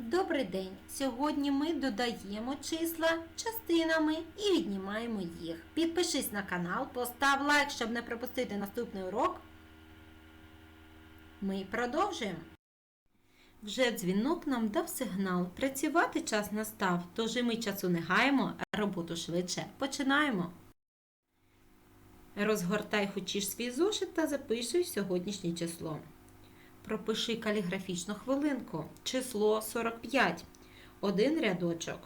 Добрий день! Сьогодні ми додаємо числа частинами і віднімаємо їх. Підпишись на канал, постав лайк, щоб не пропустити наступний урок. Ми продовжуємо. Вже дзвінок нам дав сигнал. Працювати час настав, тож і ми часу не гаємо, а роботу швидше. Починаємо. Розгортай хочеш свій зошит та записуй сьогоднішнє число. Пропиши каліграфічну хвилинку. Число 45. Один рядочок.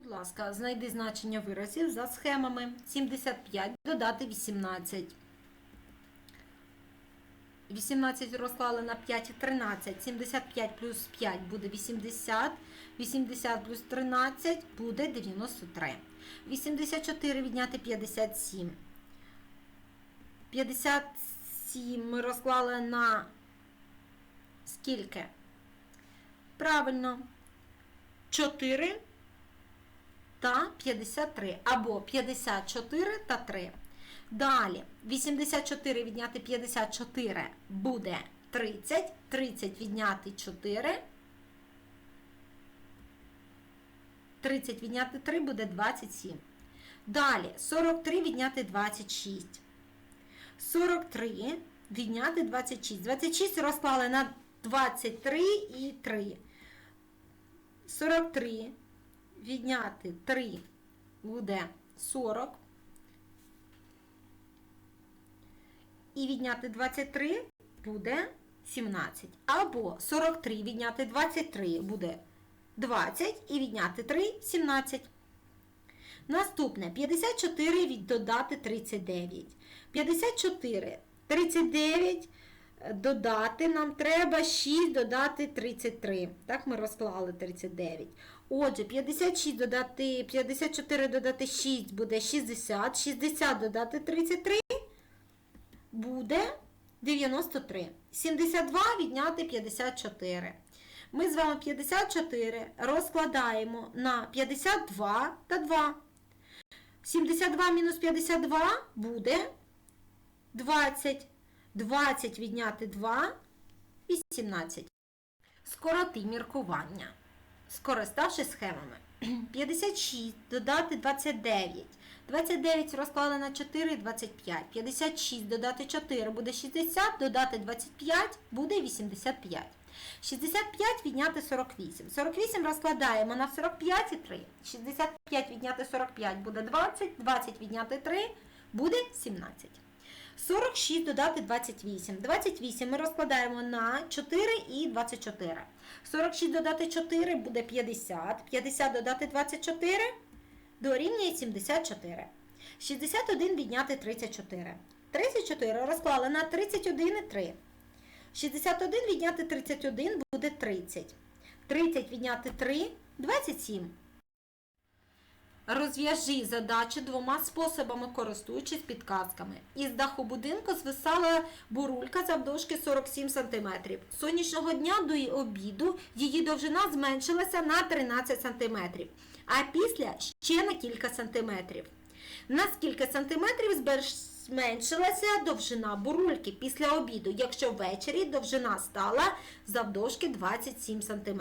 Будь ласка, знайди значення виразів за схемами. 75 додати 18. 18 розклали на 5 і 13. 75 плюс 5 буде 80. 80 плюс 13 буде 93. 84 відняти 57. 57 ми розклали на скільки? Правильно. 4 та 53. Або 54 та 3. Далі 84 відняти 54 буде 30. 30 відняти 4. 30 відняти 3 буде 27. Далі 43 відняти 26. 43 відняти 26. 26 розклали на 23 і 3. 43 відняти 3 буде 40. І відняти 23 буде 17. Або 43 відняти 23 буде 20 і відняти 3 17. Наступне 54 від додати 39. 54, 39 додати нам треба 6 додати 33. Так, ми розклали 39. Отже, 56 додати 54 додати 6 буде 60. 60 додати 33 буде 93. 72 відняти 54. Ми з вами 54 розкладаємо на 52 та 2. 72 мінус 52 буде 20. 20 відняти 2 – 18. Скороти міркування. Скориставши схемами. 56 додати 29. 29 розклали на 4 – 25. 56 додати 4 буде 60, додати 25 буде 85. 65 відняти 48. 48 розкладаємо на 45 і 3. 65 відняти 45 буде 20, 20 відняти 3 буде 17. 46 додати 28. 28 ми розкладаємо на 4 і 24. 46 додати 4 буде 50. 50 додати 24 дорівнює 74. 61 відняти 34. 34 розклали на 31 і 3. 61 відняти 31 буде 30. 30 відняти 3 27. Розв'яжи задачу двома способами, користуючись підказками. Із даху будинку звисала бурулька завдовжки 47 см. Сонячного дня до обіду її довжина зменшилася на 13 см, а після ще на кілька сантиметрів. На скільки сантиметрів зменшилася довжина бурульки після обіду, якщо ввечері довжина стала завдовжки 27 см.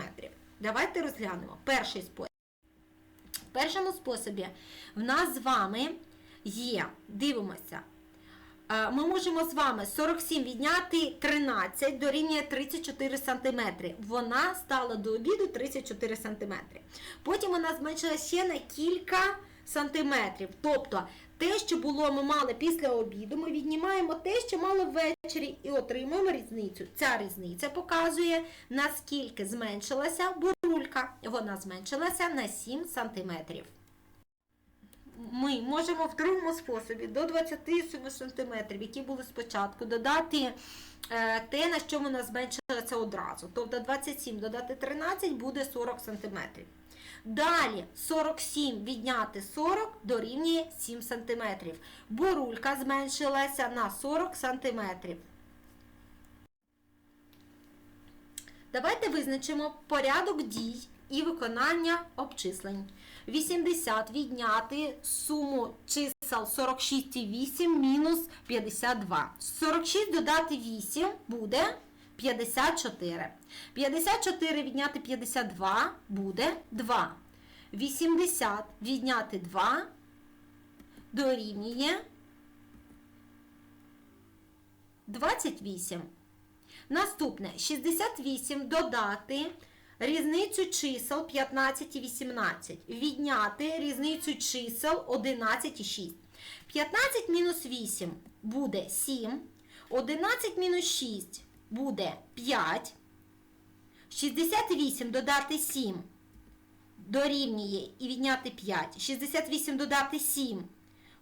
Давайте розглянемо перший спосіб. В першому способі в нас з вами є, дивимося, е, ми можемо з вами 47 відняти 13 дорівнює 34 см. Вона стала до обіду 34 см. Потім вона зменшилася ще на кілька сантиметрів. Тобто те, що було ми мали після обіду, ми віднімаємо те, що мали ввечері, і отримуємо різницю. Ця різниця показує, наскільки зменшилася бурулька. Вона зменшилася на 7 см. Ми можемо в другому способі до 27 см, які були спочатку, додати е, те, на що вона зменшилася одразу. Тобто 27 додати 13 буде 40 см. Далі 47 відняти 40 дорівнює 7 см. Бурулька зменшилася на 40 см. Давайте визначимо порядок дій і виконання обчислень. 80 відняти суму чисел чисел 46,8 мінус 52. 46 додати 8 буде 54. 54 відняти 52 буде 2. 80 відняти 2 дорівнює 28. Наступне 68 додати різницю чисел 15 і 18. Відняти різницю чисел 11 і 6. 15 мінус 8 буде 7. 11 мінус 6 буде 5. 68 додати 7 дорівнює і відняти 5. 68 додати 7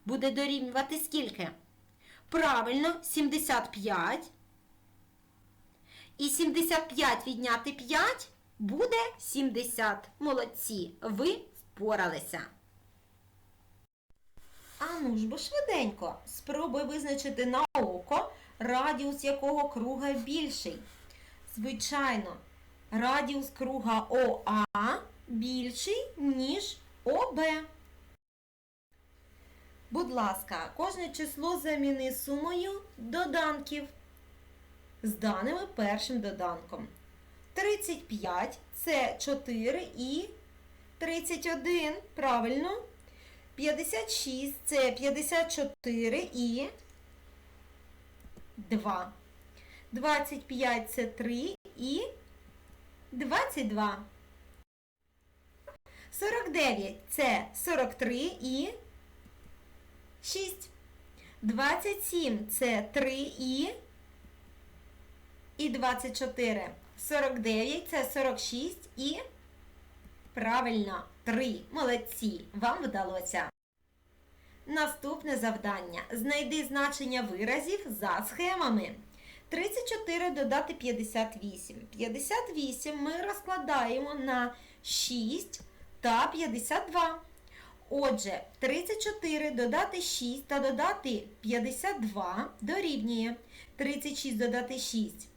буде дорівнювати скільки? Правильно, 75. І 75 відняти 5 буде 70. Молодці, ви впоралися. А ну ж бо швиденько, спробуй визначити на око, радіус якого круга більший. Звичайно, радіус круга ОА більший, ніж ОБ. Будь ласка, кожне число заміни сумою доданків з даними першим доданком. 35 це 4 і 31, правильно. 56 це 54 і 2. 25 це 3 і 22. 49 це 43 і 6. 27 це 3 і і 24. 49 це 46 і правильно 3. Молодці. Вам вдалося. Наступне завдання. Знайди значення виразів за схемами. 34 додати 58. 58 ми розкладаємо на 6 та 52. Отже, 34 додати 6 та додати 52 дорівнює 36 додати 6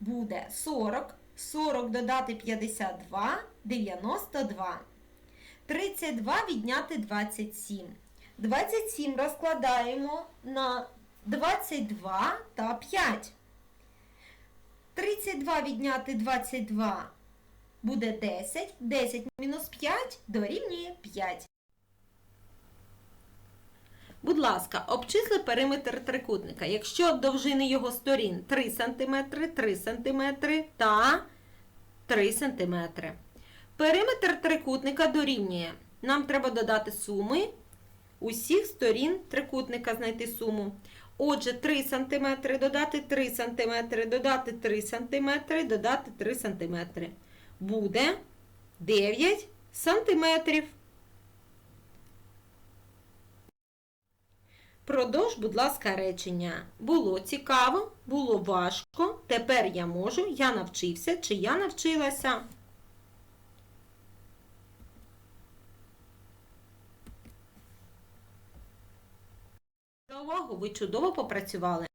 буде 40, 40 додати 52 92. 32 відняти 27. 27 розкладаємо на 22 та 5. 32 відняти 22 буде 10. 10 мінус 5 дорівнює 5. Будь ласка, обчисли периметр трикутника. Якщо довжини його сторін 3 см, 3 см та 3 см. Периметр трикутника дорівнює. Нам треба додати суми усіх сторін трикутника, знайти суму. Отже, 3 см додати 3 см, додати 3 см, додати 3 см. Буде 9 сантиметрів. Продовж, будь ласка, речення. Було цікаво, було важко. Тепер я можу, я навчився чи я навчилася. Увагу, ви чудово попрацювали.